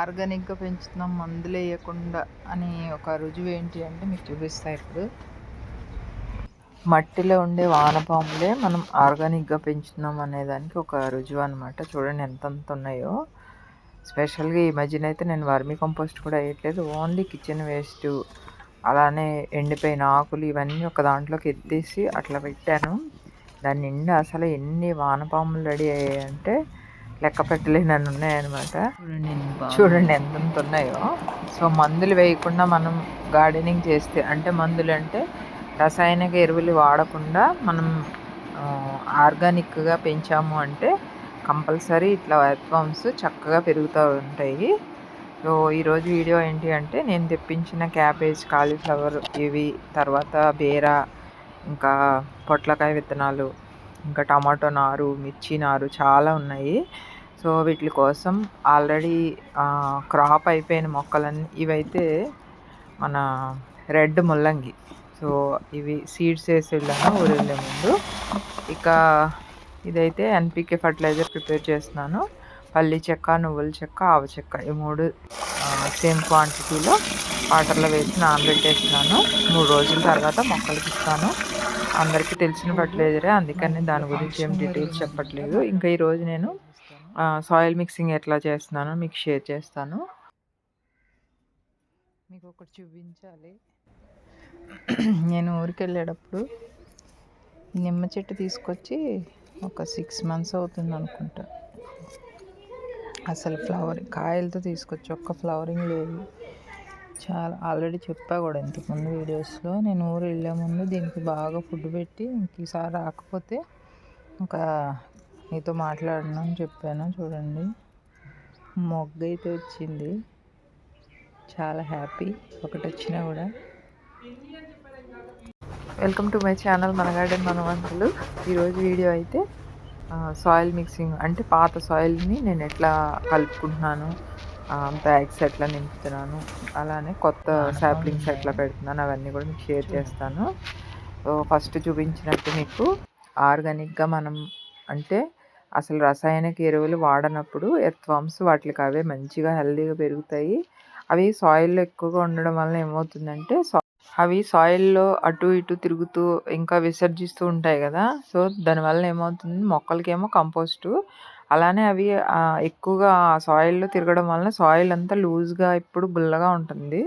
ఆర్గానిక్గా పెంచుతున్నాం మందులు వేయకుండా అని ఒక రుజువు ఏంటి అంటే మీకు చూపిస్తా ఇప్పుడు. మట్టిలో ఉండే వానపాములే మనం ఆర్గానిక్గా పెంచుతున్నాం అనేదానికి ఒక రుజువు అనమాట చూడండి ఎంతంత ఉన్నాయో. స్పెషల్గా ఈ మధ్యన అయితే నేను వర్మీ కంపోస్ట్ కూడా వేయట్లేదు. ఓన్లీ కిచెన్ వేస్ట్ అలానే ఎండిపోయిన ఆకులు ఇవన్నీ ఒక దాంట్లోకి ఎత్తేసి అట్లా పెట్టాను. దాని నిండా అసలు ఎన్ని వానపాములు రెడీ అయ్యాయంటే లెక్క పెట్టలేనని ఉన్నాయన్నమాట. చూడండి ఎంతంత ఉన్నాయో సో మందులు వేయకుండా మనం గార్డెనింగ్ చేస్తే అంటే మందులు అంటే రసాయనిక ఎరువులు వాడకుండా మనం ఆర్గానిక్గా పెంచాము అంటే కంపల్సరీ ఇట్లా ఎర్త్వామ్స్ చక్కగా పెరుగుతూ ఉంటాయి. సో ఈరోజు వీడియో ఏంటి అంటే నేను తెప్పించిన క్యాబేజ్ కాలీఫ్లవర్ ఇవి తర్వాత బీర ఇంకా పొట్లకాయ విత్తనాలు ఇంకా టమాటో నారు మిర్చి నారు చాలా ఉన్నాయి. సో వీటి కోసం ఆల్రెడీ క్రాప్ అయిపోయిన మొక్కలన్నీ ఇవైతే మన రెడ్ ముల్లంగి. సో ఇవి సీడ్స్ వేసి వెళ్ళాను ఊరు ముందు. ఇక ఇదైతే ఎన్పికే ఫర్టిలైజర్ ప్రిపేర్ చేస్తున్నాను. పల్లి చెక్క నువ్వుల చెక్క ఆవ చెక్క ఈ మూడు సేమ్ క్వాంటిటీలో వాటర్లో వేసి నానబెట్టేస్తున్నాను. మూడు రోజుల తర్వాత మొక్కలకి ఇస్తాను. అందరికీ తెలిసిన ఫర్టిలైజరే అందుకని దాని గురించి ఏం డీటెయిల్స్ చెప్పట్లేదు. ఇంకా ఈరోజు నేను సాయిల్ మిక్సింగ్ ఎట్లా చేస్తున్నానో మీకు షేర్ చేస్తాను. మీకు ఒకటి చూపించాలి. నేను ఊరికి వెళ్ళేటప్పుడు నిమ్మ చెట్టు తీసుకొచ్చి ఒక సిక్స్ మంత్స్ అవుతుంది అనుకుంటా అసలు ఫ్లవరింగ్ కాయలతో తీసుకొచ్చి ఒక్క ఫ్లవరింగ్ లేదు. చాలా ఆల్రెడీ చెప్పా కూడా ఇంతకుముందు వీడియోస్లో నేను ఊరు వెళ్ళే ముందు దీనికి బాగా ఫుడ్ పెట్టి ఇంక ఈసారి రాకపోతే ఇంకా మీతో మాట్లాడను అని చెప్పాను. చూడండి. మొగ్గ అయితే వచ్చింది. చాలా హ్యాపీ. ఒకటి వచ్చినా కూడా. వెల్కమ్ టు మై ఛానల్ మన గార్డెన్ మన వంటలు ఈరోజు వీడియో అయితే సాయిల్ మిక్సింగ్ అంటే పాత సాయిల్ని నేను ఎట్లా కలుపుకుంటున్నాను బ్యాగ్స్ ఎట్లా నింపుతున్నాను అలానే కొత్త శాప్లింగ్స్ ఎట్లా పెడుతున్నాను అవన్నీ కూడా మీకు షేర్ చేస్తాను. ఫస్ట్ చూపించినట్టు మీకు ఆర్గానిక్గా మనం అంటే అసలు రసాయనిక ఎరువులు వాడనప్పుడు ఎర్త్వామ్స్ వాటికి అవే మంచిగా హెల్దీగా పెరుగుతాయి. అవి సాయిల్లో ఎక్కువగా ఉండడం వల్ల ఏమవుతుందంటే అవి సాయిల్లో అటు ఇటు తిరుగుతూ ఇంకా విసర్జిస్తూ ఉంటాయి కదా. సో దానివల్ల ఏమవుతుంది? మొక్కలకేమో కంపోస్టు. అలానే అవి ఎక్కువగా సాయిల్లో తిరగడం వలన సాయిల్ అంతా లూజ్గా ఇప్పుడు గుల్లగా ఉంటుంది.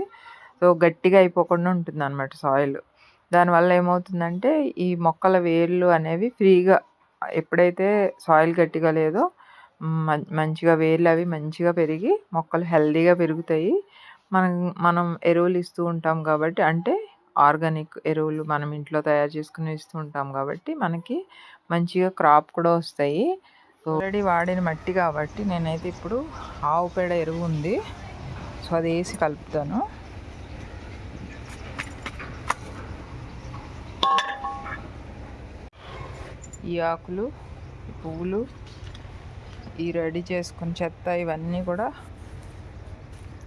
సో గట్టిగా అయిపోకుండా ఉంటుంది అనమాట సాయిల్ దానివల్ల ఏమవుతుందంటే ఈ మొక్కల వేర్లు అనేవి ఫ్రీగా ఎప్పుడైతే సాయిల్ గట్టిగా లేదో మంచిగా వేర్లు అవి మంచిగా పెరిగి మొక్కలు హెల్దీగా పెరుగుతాయి. మనం మనం ఎరువులు ఇస్తూ ఉంటాం కాబట్టి అంటే ఆర్గానిక్ ఎరువులు మనం ఇంట్లో తయారు చేసుకుని ఇస్తూ ఉంటాం కాబట్టి మనకి మంచిగా క్రాప్ కూడా వస్తాయి. ఆల్రెడీ వాడిన మట్టి కాబట్టి నేనైతే ఇప్పుడు ఆవు పేడ ఎరువు ఉంది. సో అది వేసి కలుపుతాను. ఈ ఆకులు పువ్వులు ఈ రెడీ చేసుకున్న చెత్త ఇవన్నీ కూడా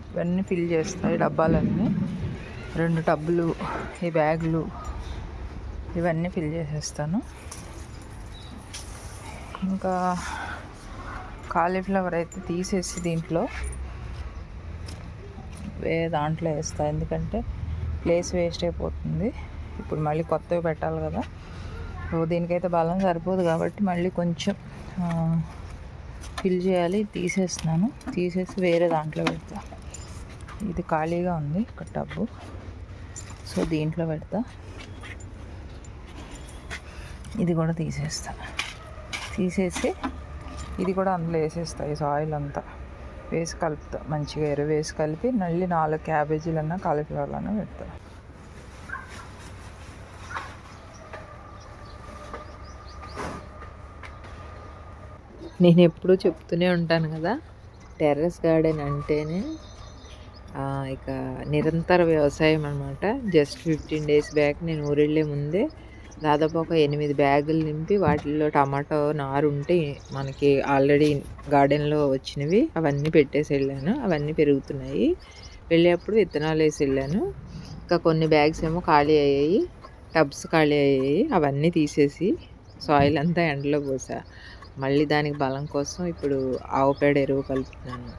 ఇవన్నీ ఫిల్ చేస్తాయి డబ్బాలన్నీ. రెండు టబ్బులు ఈ బ్యాగులు ఇవన్నీ ఫిల్ చేసేస్తాను. ఇంకా కాలీఫ్లవర్ అయితే తీసేసి దీంట్లో వేరే దాంట్లో వేస్తా. ఎందుకంటే ప్లేస్ వేస్ట్ అయిపోతుంది. ఇప్పుడు మళ్ళీ కొత్తవి పెట్టాలి కదా. దీనికైతే బలం సరిపోదు కాబట్టి మళ్ళీ కొంచెం ఫిల్ చేయాలి తీసేస్తున్నాను. తీసేసి వేరే దాంట్లో పెడతా. ఇది ఖాళీగా ఉంది ఒక టబ్బు సో దీంట్లో పెడతా. ఇది కూడా తీసేస్తా. తీసేసి ఇది కూడా అందులో వేసేస్తా ఈ సాయిల్ అంతా. వేసి కలుపుతా మంచిగా ఎరువు వేసి కలిపి మళ్ళీ నాలుగు క్యాబేజీలన్నా కాలీఫ్లవర్లన్నా పెడతా. నేను ఎప్పుడూ చెప్తూనే ఉంటాను కదా టెర్రస్ గార్డెన్ అంటేనే ఇక నిరంతర వ్యవసాయం అనమాట జస్ట్ ఫిఫ్టీన్ డేస్ బ్యాక్ నేను ఊరెళ్ళే ముందే దాదాపు ఒక ఎనిమిది బ్యాగులు నింపి వాటిల్లో టమాటో నారు ఉంటే మనకి ఆల్రెడీ గార్డెన్లో వచ్చినవి అవన్నీ పెట్టేసి వెళ్ళాను. అవన్నీ పెరుగుతున్నాయి. వెళ్ళేటప్పుడు విత్తనాలు వేసి వెళ్ళాను. ఇంకా కొన్ని బ్యాగ్స్ ఏమో ఖాళీ అయ్యాయి. టబ్స్ ఖాళీ అయ్యాయి. అవన్నీ తీసేసి సాయిల్ అంతా ఎండలో పోసా. మళ్ళీ దానికి బలం కోసం ఇప్పుడు ఆవు పేడ ఎరువు కలుపుతున్నాను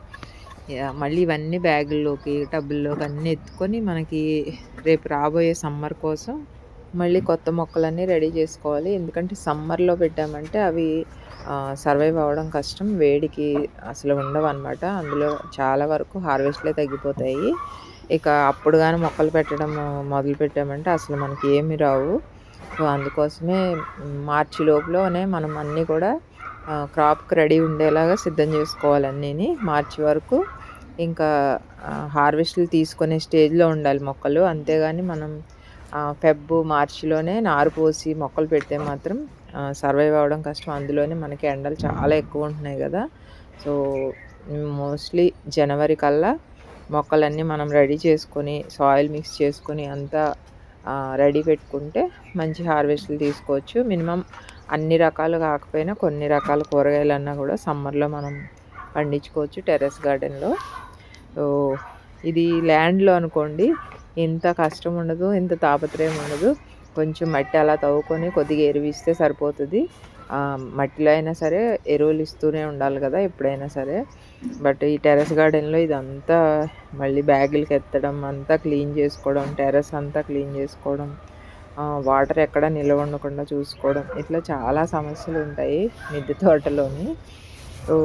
మళ్ళీ ఇవన్నీ బ్యాగుల్లోకి, టబ్బుల్లోకి అన్నీ ఎత్తుకొని మనకి రేపు రాబోయే సమ్మర్ కోసం మళ్ళీ కొత్త మొక్కలన్నీ రెడీ చేసుకోవాలి. ఎందుకంటే సమ్మర్‌లో పెట్టామంటే అవి సర్వైవ్ అవ్వడం కష్టం. వేడికి అసలు ఉండవనమాట. అందులో చాలా వరకు హార్వెస్ట్‌లే తగ్గిపోతాయి. ఇక అప్పుడు కానీ మొక్కలు పెట్టడం మొదలు పెట్టామంటే అసలు మనకి ఏమి రావు. సో, అందుకోసమే మార్చి లోపులోనే మనం అన్నీ కూడా క్రాప్‌కి రెడీ ఉండేలాగా సిద్ధం చేసుకోవాలి మార్చి వరకు ఇంకా హార్వెస్ట్‌లు తీసుకునే స్టేజ్‌లో ఉండాలి మొక్కలు. అంతేగాని మనం ఫెబ్, మార్చిలోనే నారు పోసి మొక్కలు పెడితే మాత్రం సర్వైవ్ అవ్వడం కష్టం. అందులోనే మనకి ఎండలు చాలా ఎక్కువ ఉంటున్నాయి కదా సో, మోస్ట్‌లీ జనవరి కల్లా మొక్కలన్నీ మనం రెడీ చేసుకొని, సాయిల్ మిక్స్ చేసుకొని అంతా రెడీ పెట్టుకుంటే మంచి హార్వెస్ట్‌లు తీసుకోవచ్చు. మినిమమ్ అన్ని రకాలు కాకపోయినా కొన్ని రకాల కూరగాయలన్నా కూడా సమ్మర్‌లో మనం పండించుకోవచ్చు టెర్రస్ గార్డెన్‌లో. ఇది ల్యాండ్‌లో అనుకోండి ఇంత కష్టం ఉండదు. ఇంత తాపత్రయం ఉండదు. కొంచెం మట్టి అలా తవ్వుకొని కొద్దిగా ఎరువిస్తే సరిపోతుంది మట్టిలో అయినా సరే ఎరువులు ఇస్తూనే ఉండాలి కదా ఎప్పుడైనా సరే. బట్ ఈ టెర్రస్ గార్డెన్‌లో ఇదంతా మళ్ళీ బ్యాగులకి ఎత్తడం, అంతా క్లీన్ చేసుకోవడం, టెర్రస్ అంతా క్లీన్ చేసుకోవడం, వాటర్ ఎక్కడ నిల్వ ఉండకుండా చూసుకోవడం, ఇట్లా చాలా సమస్యలు ఉంటాయి మిద్దె తోటలోని. సో,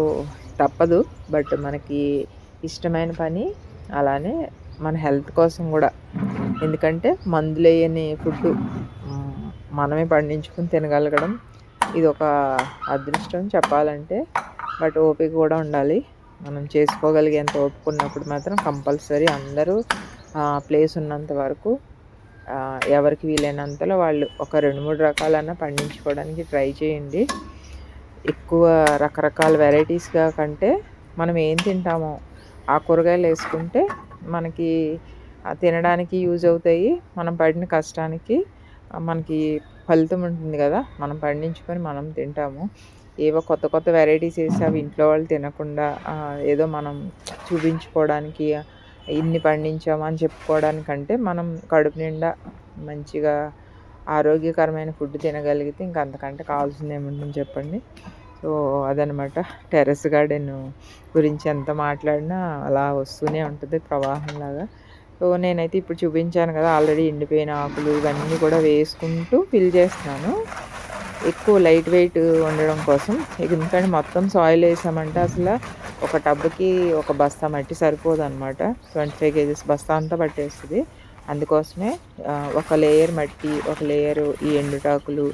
తప్పదు. బట్ మనకి ఇష్టమైన పని. అలానే మన హెల్త్ కోసం కూడా ఎందుకంటే మందులెయ్యని ఫుడ్డు మనమే పండించుకొని తినగలగడం ఇది ఒక అదృష్టం చెప్పాలంటే. బట్ ఓపిక కూడా ఉండాలి. మనం చేసుకోగలిగేంత ఓపిక ఉన్నప్పుడు మాత్రం కంపల్సరీ అందరూ ప్లేస్ ఉన్నంత వరకు ఎవరికి వీలైనంతలో వాళ్ళు ఒక 2, 3 రకాలన్నా పండించుకోవడానికి ట్రై చేయండి. ఎక్కువ రకరకాల వెరైటీస్‌గా కంటే మనం ఏం తింటామో ఆ కూరగాయలు వేసుకుంటే మనకి తినడానికి యూజ్ అవుతాయి. మనం పడిన కష్టానికి మనకి ఫలితం ఉంటుంది కదా మనం పండించుకొని మనం తింటాము. ఏవో కొత్త కొత్త వెరైటీస్ వేసి అవి ఇంట్లో వాళ్ళు తినకుండా ఏదో మనం చూపించుకోవడానికి ఇన్ని పండించామని చెప్పుకోవడానికంటే మనం కడుపు నిండా మంచిగా ఆరోగ్యకరమైన ఫుడ్ తినగలిగితే ఇంక అంతకంటే కావాల్సిందేముంటుంది చెప్పండి. సో, అదనమాట. టెర్రస్ గార్డెన్ గురించి ఎంత మాట్లాడినా అలా వస్తూనే ఉంటుంది ప్రవాహంలాగా. సో, నేనైతే ఇప్పుడు చూపించాను కదా ఆల్రెడీ ఎండిపోయిన ఆకులు ఇవన్నీ కూడా వేసుకుంటూ ఫిల్ చేస్తున్నాను. ఎక్కువ లైట్ వెయిట్ ఉండడం కోసం. ఎందుకంటే మొత్తం సాయిల్ వేసామంటే అసలు ఒక టబ్‌కి ఒక బస్తా మట్టి సరిపోదనమాట. 25 కేజీస్ బస్తా అంతా పట్టేస్తుంది అందుకోసమే ఒక లేయర్ మట్టి, ఒక లేయర్ ఈ ఎండుటాకులు,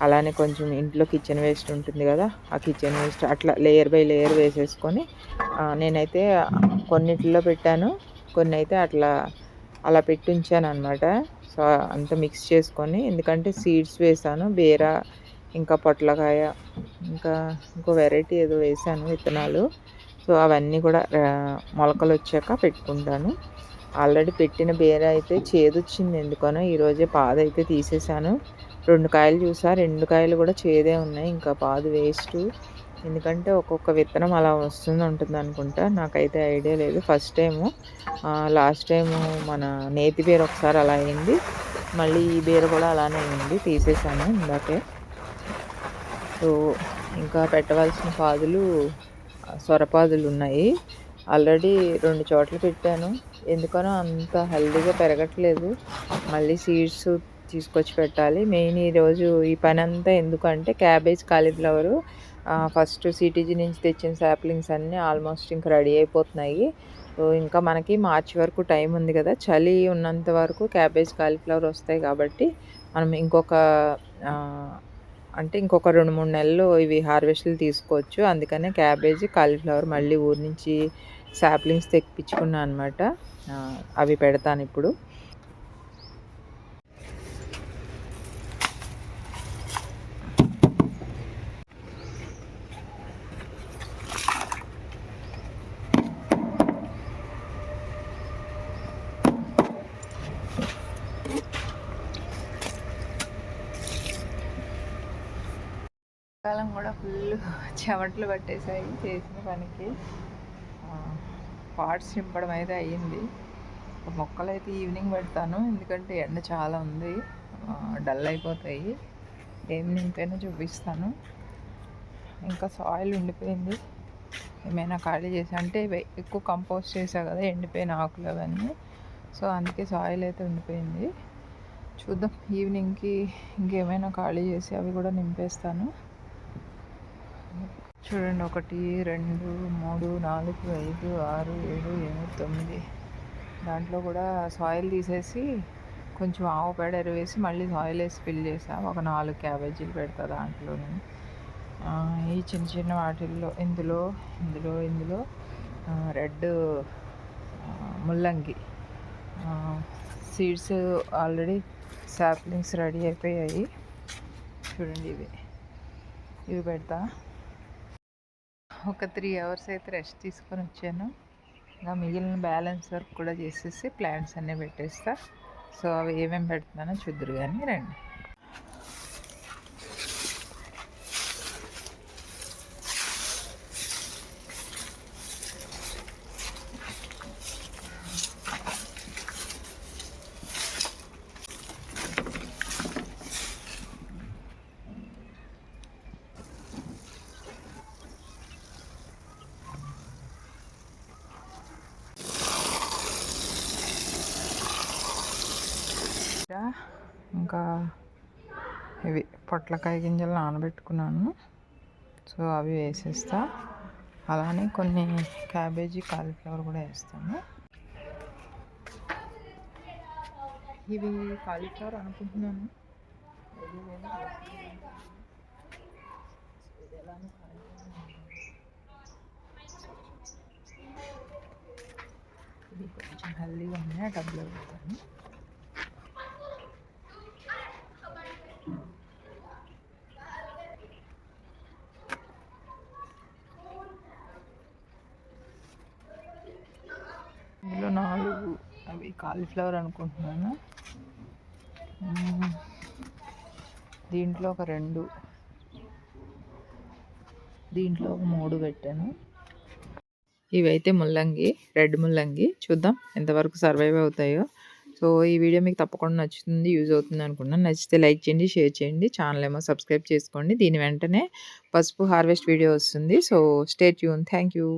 అలానే కొంచెం ఇంట్లో కిచెన్ వేస్ట్ ఉంటుంది కదా ఆ కిచెన్ వేస్ట్ అట్లా లేయర్ బై లేయర్ వేసేసుకొని నేనైతే కొన్నిట్లో పెట్టాను. కొన్ని అయితే అట్లా అలా పెట్టి ఉంచాననమాట. సో, అంతా మిక్స్ చేసుకొని ఎందుకంటే సీడ్స్ వేసాను బేరా ఇంకా పొట్లకాయ, ఇంకా ఇంకో వెరైటీ ఏదో వేసాను విత్తనాలు. సో, అవన్నీ కూడా మొలకలు వచ్చాక పెట్టుకుంటాను. ఆల్రెడీ పెట్టిన బీర అయితే చేదొచ్చింది ఎందుకనో ఈరోజే పాదైతే తీసేసాను రెండు కాయలు చూసా. రెండు కాయలు కూడా చేదే ఉన్నాయి. ఇంకా పాదు వేస్టు. ఎందుకంటే ఒక్కొక్క విత్తనం అలా వస్తుంది ఉంటుంది అనుకుంటా నాకైతే ఐడియా లేదు. ఫస్ట్ టైము లాస్ట్ టైము మన నేతి బీర ఒకసారి అలా అయింది. మళ్ళీ ఈ బీర కూడా అలానే అయింది. తీసేసాను ఇందాకే. సో, ఇంకా పెట్టవలసిన పాదులు స్వరపాదులు ఉన్నాయి ఆల్రెడీ రెండు చోట్ల పెట్టాను. ఎందుకనో అంత హెల్దీగా పెరగట్లేదు. మళ్ళీ సీడ్స్ తీసుకొచ్చి పెట్టాలి. మెయిన్ ఈరోజు ఈ పని అంతా ఎందుకంటే క్యాబేజ్, కాలీఫ్లవరు ఫస్ట్ సిటీజీ నుంచి తెచ్చిన సాప్లింగ్స్ అన్నీ ఆల్మోస్ట్ ఇంకా రెడీ అయిపోతున్నాయి. సో, ఇంకా మనకి మార్చి వరకు టైం ఉంది కదా చలి ఉన్నంత వరకు క్యాబేజ్, కాలీఫ్లవర్ వస్తాయి కాబట్టి మనం ఇంకొక అంటే ఇంకొక 2, 3 నెలలు ఇవి హార్వెస్ట్‌లు తీసుకోవచ్చు. అందుకనే క్యాబేజీ, కాలీఫ్లవర్ మళ్ళీ ఊరి నుంచి సాప్లింగ్స్ తెప్పించుకున్నాను అనమాట. అవి పెడతాను ఇప్పుడు కూడా ఫుల్ చెమట్లు పట్టేసాయి చేసిన పనికి. పార్ట్స్ నింపడం అయితే అయ్యింది. మొక్కలైతే ఈవినింగ్ పెడతాను. ఎందుకంటే ఎండ చాలా ఉంది. డల్ అయిపోతాయి. ఏం నింపైనా చూపిస్తాను. ఇంకా సాయిల్ ఉండిపోయింది. ఏమైనా ఖాళీ చేసి అంటే ఎక్కువ కంపోస్ట్ చేసా కదా ఎండిపోయిన ఆకులు అవన్నీ సో అందుకే సాయిల్ అయితే ఉండిపోయింది చూద్దాం ఈవినింగ్కి ఇంకేమైనా ఖాళీ చేసి అవి కూడా నింపేస్తాను చూడండి ఒకటి రెండు మూడు నాలుగు ఐదు ఆరు ఏడు ఎనిమిది తొమ్మిది. దాంట్లో కూడా సాయిల్ తీసేసి కొంచెం ఆవు పేడ ఎరువేసి మళ్ళీ సాయిల్ వేసి ఫిల్ చేసా. ఒక నాలుగు క్యాబేజీలు పెడతా దాంట్లోని. ఈ చిన్న చిన్న వాటిల్లో ఇందులో ఇందులో ఇందులో రెడ్ ముల్లంగి. సీడ్స్ ఆల్రెడీ సాప్లింగ్స్ రెడీ అయిపోయాయి. చూడండి ఇవి. ఇవి పెడతా. ఒక త్రీ అవర్స్ అయితే రెస్ట్ తీసుకొని వచ్చాను. ఇంకా మిగిలిన బ్యాలెన్స్ వర్క్ కూడా చేసేసి ప్లాంట్స్ అన్నీ పెట్టేస్తా. సో అవి ఏమేమి పెడుతున్నానో చూద్దరు కానీ రండి. ఇంకా ఇవి పొట్లకాయ గింజలు నానబెట్టుకున్నాను. సో అవి వేసేస్తా. అలానే కొన్ని క్యాబేజీ కాలీఫ్లవర్ కూడా వేస్తాను. ఇవి కాలీఫ్లవర్ అనుకుంటున్నాను. ఇది కొంచెం హెల్దీగా ఉన్నాయి డబ్బులు పెడతాను ఇందులో నాలుగు అవి కాలీఫ్లవర్ అనుకుంటున్నాను. దీంట్లో ఒక రెండు. దీంట్లో ఒక మూడు పెట్టాను. ఇవైతే ముల్లంగి రెడ్ ముల్లంగి. చూద్దాం ఎంతవరకు సర్వైవ్ అవుతాయో. సో ఈ వీడియో మీకు తప్పకుండా నచ్చుతుంది యూజ్ అవుతుంది అనుకున్నాను నచ్చితే లైక్ చేయండి షేర్ చేయండి. ఛానల్ ఏమో సబ్స్క్రైబ్ చేసుకోండి. దీని వెంటనే పసుపు హార్వెస్ట్ వీడియో వస్తుంది. సో స్టేట్ యూన్ థ్యాంక్ యూ.